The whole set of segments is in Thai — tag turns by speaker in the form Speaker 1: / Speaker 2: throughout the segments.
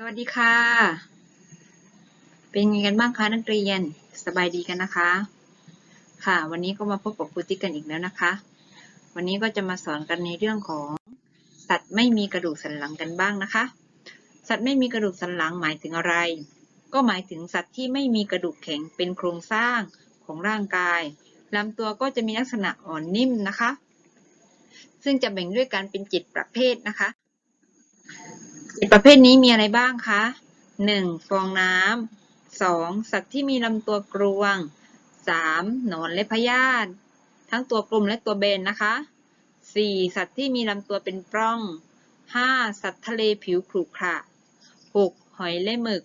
Speaker 1: สวัสดีค่ะ เป็นไงกันบ้างคะนักเรียน สบายดีกันนะคะ ค่ะ วันนี้ก็มาพบกับครูติ๊กกันอีกแล้วนะคะ วันนี้ก็จะมาสอนกันในเรื่องของสัตว์ไม่มีกระดูกสันหลังกันบ้างนะคะ สัตว์ไม่มีกระดูกสันหลังหมายถึงอะไร ก็หมายถึงสัตว์ที่ไม่มีกระดูกแข็งเป็นโครงสร้างของร่างกายลำตัวก็จะมีลักษณะอ่อนนิ่มนะคะ ซึ่งจะแบ่งด้วยกันเป็นเจ็ดประเภทนะคะ เจ็ดประเภทนี้มีอะไรบ้างคะ 1. ฟองน้ำ 2. สัตว์ที่มีลำตัวกรวง 3. หนอนและพยาธิทั้งตัวกลมและตัวเบนนะคะ 4. สัตว์ที่มีลำตัวเป็นปล้อง 5. สัตว์ทะเลผิวขรุขระ 6. หอยและหมึก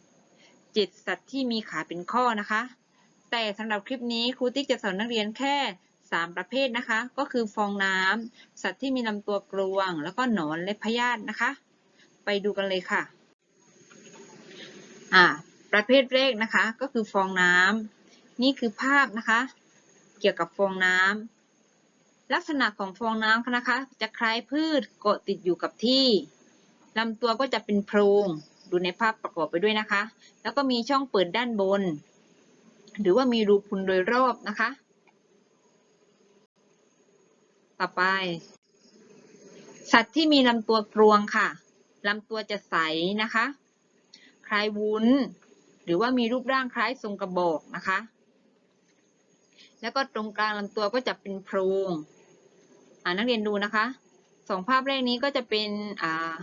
Speaker 1: 7. สัตว์ที่มีขาเป็นข้อนะคะ แต่สำหรับคลิปนี้ครูติ๊กจะสอนนักเรียนแค่ 3 ประเภทนะคะ ก็คือฟองน้ำสัตว์ที่มีลำตัวกลวง แล้วก็หนอนและพยาธินะคะ ไปดูกันเลยค่ะ อ่า ประเภทแรกนะคะ ก็คือฟองน้ำนี่คือภาพนะคะ เกี่ยวกับฟองน้ำลักษณะของฟองน้ำนะคะ จะคล้ายพืชเกาะติดอยู่กับที่ลำตัวก็จะเป็นโพรงดูในภาพประกอบไปด้วยนะคะ แล้วก็มีช่องเปิดด้านบน หรือว่ามีรูพุนโดยรอบนะคะ ต่อไป สัตว์ที่มีลำตัวกรวงค่ะ ลำตัวจะใสนะคะ คล้ายวุ้น หรือว่ามีรูปร่างคล้ายทรงกระบอกนะคะ แล้วก็ตรงกลางลำตัวก็จะเป็นโพรงอ่านักเรียนดูนะคะสองภาพแรกนี้ก็จะเป็นอ่า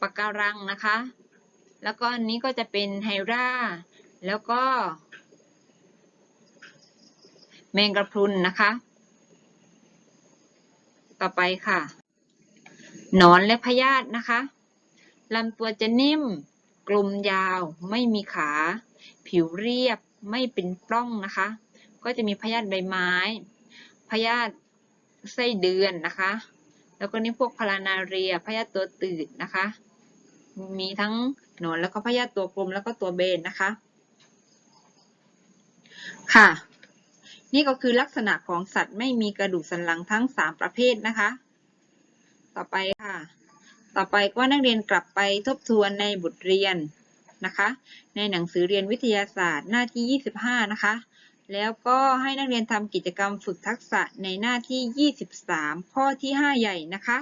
Speaker 1: ปะการังนะคะ แล้วก็อันนี้ก็จะเป็นไฮราแล้วก็ แมงกระพรุนนะคะ ต่อไปค่ะ หนอนและพยาธินะคะ ลำตัวจะนิ่ม กลมยาว ไม่มีขา ผิวเรียบ ไม่เป็นปล้องนะคะ ก็จะมีพยาธิใบไม้ พยาธิไส้เดือนนะคะ แล้วก็นี่พวกพารานาเรีย พยาธิตัวตืดนะคะ มีทั้งหนอนแล้วก็พยาธิตัวกลมแล้วก็ตัวเบนนะคะ ค่ะ นี่ก็คือลักษณะของสัตว์ไม่มีกระดูกสันหลังทั้ง 3 ประเภทนะคะ ต่อไปค่ะ ต่อไปก็นักเรียนกลับไปทบทวนในบทเรียนนะคะ ในหนังสือเรียนวิทยาศาสตร์หน้าที่ 25 นะคะ แล้วก็ให้นักเรียนทำกิจกรรมฝึกทักษะในหน้าที่ 23 ข้อที่ 5 ใหญ่นะคะ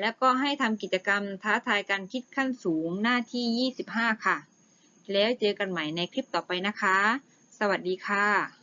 Speaker 1: แล้วก็ให้ทำกิจกรรมท้าทายการคิดขั้นสูงหน้าที่ 25 ค่ะ แล้วเจอกันใหม่ในคลิปต่อไปนะคะ สวัสดีค่ะ